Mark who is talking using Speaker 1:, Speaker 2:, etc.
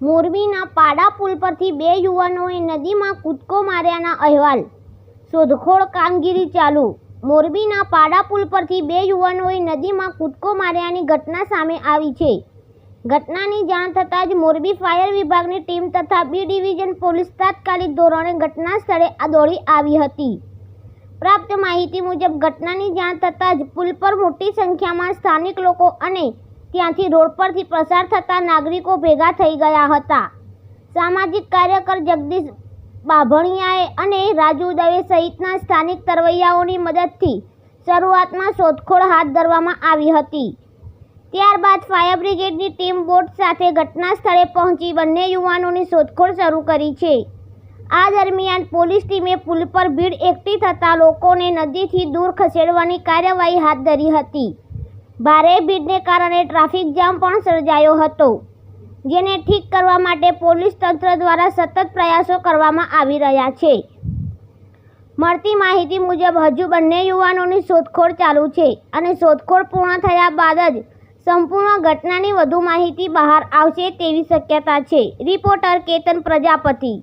Speaker 1: મોરબીના પાડા પુલ પરથી બે યુવાનોએ નદીમાં કૂદકો માર્યાના અહેવાલ. શોધખોળ કામગીરી ચાલુ. મોરબીના પાડા પુલ પરથી બે યુવાનોએ નદીમાં કૂદકો માર્યાની ઘટના સામે આવી છે. ઘટનાની જાણ થતાં જ મોરબી ફાયર વિભાગની ટીમ તથા બી ડિવિઝન પોલીસ તાત્કાલિક ધોરણે ઘટના સ્થળે દોડી આવી હતી. પ્રાપ્ત માહિતી મુજબ, ઘટનાની જાણ થતાં જ પુલ પર મોટી સંખ્યામાં સ્થાનિક લોકો અને ત્યાંથી રોડ પરથી પસાર થતા નાગરિકો ભેગા થઈ ગયા હતા. સામાજિક કાર્યકર જગદીશ બાભણિયાએ અને રાજુ દવે સહિતના સ્થાનિક તરવૈયાઓની મદદથી શરૂઆતમાં શોધખોળ હાથ ધરવામાં આવી હતી. ત્યારબાદ ફાયર બ્રિગેડની ટીમ બોટ સાથે ઘટના સ્થળે પહોંચી બંને યુવાનોની શોધખોળ શરૂ કરી છે. આ દરમિયાન પોલીસ ટીમે પુલ પર ભીડ એકઠી થતાં લોકોને નદીથી દૂર ખસેડવાની કાર્યવાહી હાથ ધરી હતી. ભારે ભીડને કારણે ટ્રાફિક જામ પણ સર્જાયો હતો, જેને ઠીક કરવા માટે પોલીસ તંત્ર દ્વારા સતત પ્રયાસો કરવામાં આવી રહ્યા છે. મળતી માહિતી મુજબ, હજુ બંને યુવાનોની શોધખોળ ચાલુ છે અને શોધખોળ પૂર્ણ થયા બાદ જ સંપૂર્ણ ઘટનાની વધુ માહિતી બહાર આવશે તેવી શક્યતા છે. રિપોર્ટર કેતન પ્રજાપતિ